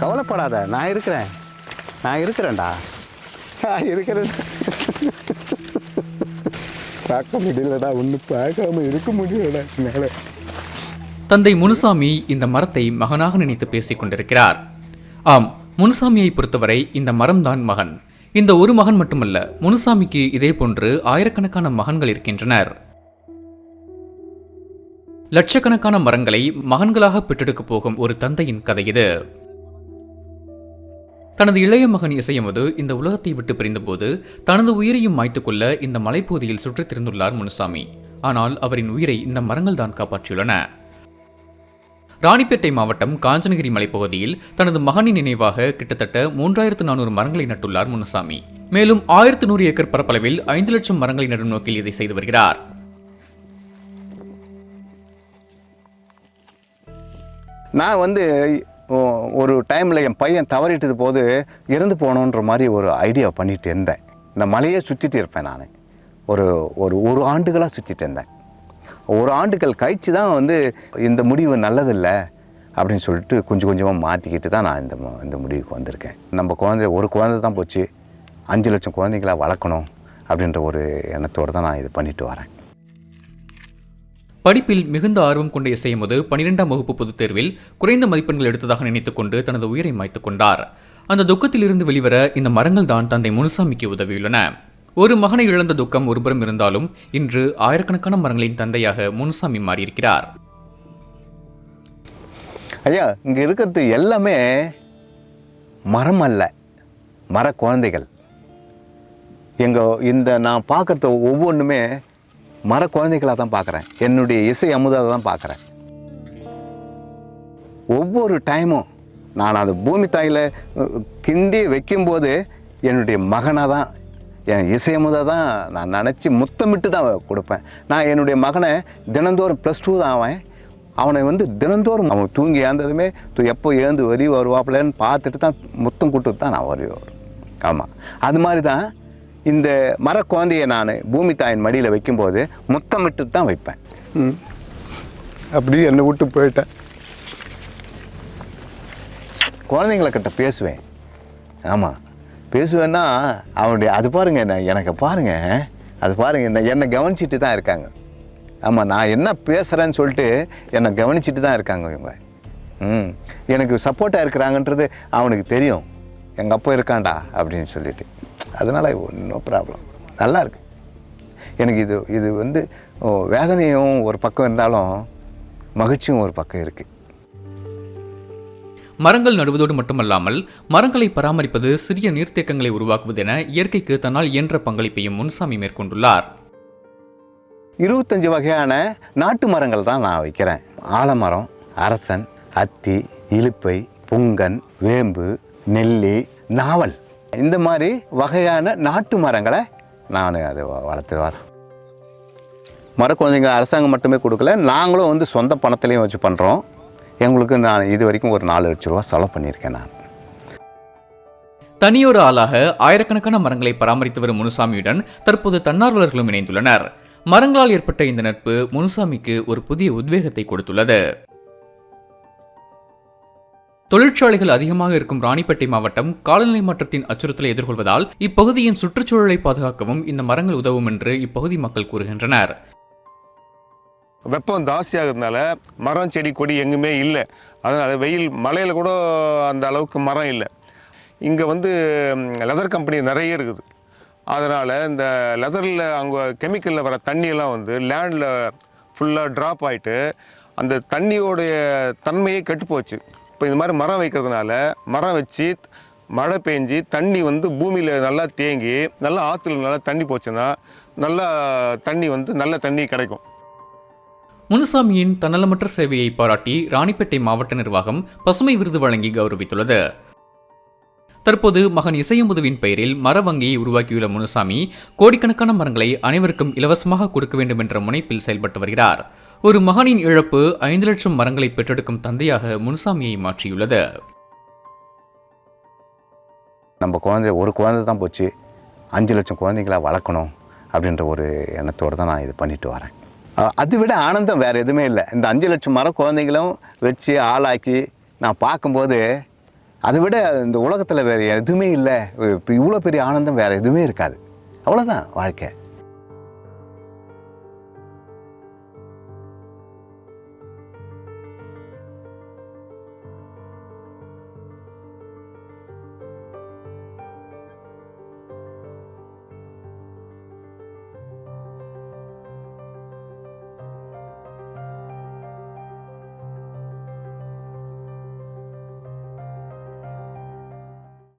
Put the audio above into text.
கவலைப்படாத நான் இருக்கிறேன். நான் இருக்கிறேன்டா. நான் இருக்கிறேன். பார்க்க முடியலடா ஒன்றும் பார்க்காம இருக்க முடியலடா மேலே தந்தை முனுசாமி இந்த மரத்தை மகனாக நினைத்து பேசிக் கொண்டிருக்கிறார். ஆம் முனுசாமியை பொறுத்தவரை இந்த மரம்தான் மகன். இந்த ஒரு மகன் மட்டுமல்ல முனுசாமிக்கு இதே போன்று ஆயிரக்கணக்கான மகன்கள் இருக்கின்றனர். லட்சக்கணக்கான மரங்களை மகன்களாக பெற்றெடுக்கப் போகும் ஒரு தந்தையின் கதை இது. தனது இளைய மகன் இசையமது இந்த உலகத்தை விட்டு பிரிந்தபோது தனது உயிரையும் மாய்த்துக்கொள்ள இந்த மலைப்பகுதியில் சுற்றித் திரிந்துள்ளார் முனுசாமி. ஆனால் அவரின் உயிரை இந்த மரங்கள் தான் காப்பாற்றியுள்ளன. ராணிப்பேட்டை மாவட்டம் காஞ்சனகிரி மலைப்பகுதியில் தனது மகனின் நினைவாக கிட்டத்தட்ட மூன்றாயிரத்து நானூறு மரங்களை நட்டுள்ளார் முனுசாமி. மேலும் ஆயிரத்து நூறு ஏக்கர் பரப்பளவில் ஐந்து லட்சம் மரங்களை நடும் நோக்கில் இதை செய்து வருகிறார். நான் வந்து ஒரு டைமில் என் பையன் தவறிட்டது போது இறந்து போகணுன்ற மாதிரி ஒரு ஐடியா பண்ணிகிட்டு இருந்தேன். இந்த மலையை சுற்றிட்டு இருப்பேன் நான். ஒரு ஒரு ஒரு ஆண்டுகளாக சுற்றிட்டு இருந்தேன். ஒரு ஆண்டுகள் கழித்து தான் வந்து இந்த முடிவு நல்லதில்லை அப்படின்னு சொல்லிட்டு கொஞ்சம் கொஞ்சமாக மாற்றிக்கிட்டு தான் நான் இந்த இந்த முடிவுக்கு வந்திருக்கேன். நம்ம குழந்தை ஒரு குழந்தை தான் போச்சு. அஞ்சு லட்சம் குழந்தைங்களா வளர்க்கணும் அப்படின்ற ஒரு எண்ணத்தோடு தான் நான் இது பண்ணிட்டு வரேன். படிப்பில் மிகுந்த ஆர்வம் கொண்ட இசையமது பனிரெண்டாம் வகுப்பு பொதுத் தேர்வில் குறைந்த மதிப்பெண்கள் எடுத்ததாக நினைத்துக்கொண்டு தனது உயிரை மாய்த்துக் கொண்டார். அந்த துக்கத்திலிருந்து வெளிவர இந்த மரங்கள் தான் தந்தை முனுசாமிக்கு உதவியுள்ளன. ஒரு மகனை இழந்த துக்கம் ஒருபுறம் இருந்தாலும் இன்று ஆயிரக்கணக்கான மரங்களின் தந்தையாக முனுசாமி மாறியிருக்கிறார். ஐயா இங்கே இருக்கிறது எல்லாமே மரம் அல்ல மர குழந்தைகள். எங்கள் இந்த நான் பார்க்குறது ஒவ்வொன்றுமே மர குழந்தைகளாக தான் பார்க்குறேன். என்னுடைய இசை அமுதாக தான் பார்க்குறேன். ஒவ்வொரு டைமும் நான் அது பூமி தாயில் கிண்டி வைக்கும்போது என்னுடைய மகனாக தான் என் இசையமுதாக தான் நான் நினச்சி முத்தமிட்டு தான் கொடுப்பேன். நான் என்னுடைய மகனை தினந்தோறும் ப்ளஸ் டூ தான் அவன் அவனை வந்து தினந்தோறும் அவன் தூங்கி ஏந்ததுமே தூ எப்போ ஏந்து வரி வருவாப்புலன்னு பார்த்துட்டு தான் முத்தம் கூட்டு தான் நான் வருவேன். ஆமாம் அது மாதிரி தான் இந்த மர குழந்தையை நான் பூமி தாயின் மடியில் வைக்கும்போது முத்தமிட்டு தான் வைப்பேன். ம். அப்படி என்னை விட்டு போயிட்டேன். குழந்தைங்கள கிட்ட பேசுவேன். ஆமாம் பேசுவேன்னா அவனுடைய அது பாருங்க நான் எனக்கு பாருங்க அது பாருங்க இந்த என்னை கவனிச்சிட்டு தான் இருக்காங்க. ஆமாம் நான் என்ன பேசுகிறேன்னு சொல்லிட்டு என்னை கவனிச்சிட்டு தான் இருக்காங்க இவங்க. ம். எனக்கு சப்போர்ட்டாக இருக்கிறாங்கன்றது அவனுக்கு தெரியும். எங்கள் அப்பா இருக்கான்டா அப்படின்னு சொல்லிட்டு. அதனால் நோ ப்ராப்ளம் நல்லா இருக்கு எனக்கு இது இது வந்து வேதனையும் ஒரு பக்கம் இருந்தாலும் மகிழ்ச்சியும் ஒரு பக்கம் இருக்குது மரங்கள் நடுவதோடு மட்டுமல்லாமல் மரங்களை பராமரிப்பது சிறிய நீர்த்தேக்கங்களை உருவாக்குவது என இயற்கைக்கு தன்னால் இயன்ற பங்களிப்பையும் முன்சாமி மேற்கொண்டுள்ளார். இருபத்தஞ்சி வகையான நாட்டு மரங்கள் தான் நான் வைக்கிறேன். ஆலமரம் அரசன் அத்தி இலுப்பை புங்கன் வேம்பு நெல்லி நாவல். இந்த மாதிரி வகையான நாட்டு மரங்களை நான் அதை வளர்த்துட்டு வரேன் மர குழந்தைங்க அரசாங்கம் மட்டுமே கொடுக்கல. நாங்களும் வந்து சொந்த பணத்துலேயும் வச்சு பண்ணுறோம் எங்களுக்கு நான் இது வரைக்கும் ஒரு நாலு லட்ச ரூபா செலவு பண்ணியிருக்கேன் நான். தனியொரு ஆளாக ஆயிரக்கணக்கான மரங்களை பராமரித்து வரும் முனுசாமியுடன் தற்போது தன்னார்வலர்களும் இணைந்துள்ளனர். மரங்களால் ஏற்பட்ட இந்த நட்பு முனுசாமிக்கு ஒரு புதிய உத்வேகத்தை கொடுத்துள்ளது. தொழிற்சாலைகள் அதிகமாக இருக்கும் ராணிப்பேட்டை மாவட்டம் காலநிலை மாற்றத்தின் அச்சுறுத்தலை எதிர்கொள்வதால் இப்பகுதியின் சுற்றுச்சூழலை பாதுகாக்கவும் இந்த மரங்கள் உதவும் என்று இப்பகுதி மக்கள் கூறுகின்றனர். வெப்பம் ஜாஸ்தியாகிறதுனால மரம் செடி கொடி எங்குமே இல்லை. அதனால் வெயில் மலையில் கூட அந்த அளவுக்கு மரம் இல்லை. இங்கே வந்து லெதர் கம்பெனி நிறைய இருக்குது. அதனால் இந்த லெதரில் அவங்க கெமிக்கலில் வர தண்ணியெல்லாம் வந்து லேண்டில் ஃபுல்லாக ட்ராப் ஆகிட்டு அந்த தண்ணியோடைய தன்மையே கெட்டு போச்சு. இப்போ இந்த மாதிரி மரம் வைக்கிறதுனால மரம் வச்சு மழை பெஞ்சி தண்ணி வந்து பூமியில் நல்லா தேங்கி நல்லா ஆற்றுல நல்லா தண்ணி போச்சுன்னா நல்லா தண்ணி வந்து நல்ல தண்ணி கிடைக்கும். முனுசாமியின் தன்னலமற்ற சேவையை பாராட்டி ராணிப்பேட்டை மாவட்ட நிர்வாகம் பசுமை விருது வழங்கி கௌரவித்துள்ளது. தற்போது மகன் இசையமுதுவின் பெயரில் மர வங்கியை உருவாக்கியுள்ள முனுசாமி கோடிக்கணக்கான மரங்களை அனைவருக்கும் இலவசமாக கொடுக்க வேண்டும் என்ற முனைப்பில் செயல்பட்டு வருகிறார். ஒரு மகனின் இழப்பு ஐந்து லட்சம் மரங்களை பெற்றெடுக்கும் தந்தையாக முனுசாமியை மாற்றியுள்ளது. நம்ம குழந்தை ஒரு குழந்தை தான் போச்சு. அஞ்சு லட்சம் குழந்தைங்களா வளர்க்கணும் அப்படின்ற ஒரு எண்ணத்தோடு தான் நான் இது பண்ணிட்டு வரேன். அதை விட ஆனந்தம் வேறு எதுவுமே இல்லை. இந்த அஞ்சு லட்சம் மர குழந்தைங்களும் வச்சு ஆளாக்கி நான் பார்க்கும்போது அதை விட இந்த உலகத்தில் வேறு எதுவுமே இல்லை. இப்போ இவ்வளோ பெரிய ஆனந்தம் வேறு எதுவுமே இருக்காது. அவ்வளோதான் வாழ்க்கை.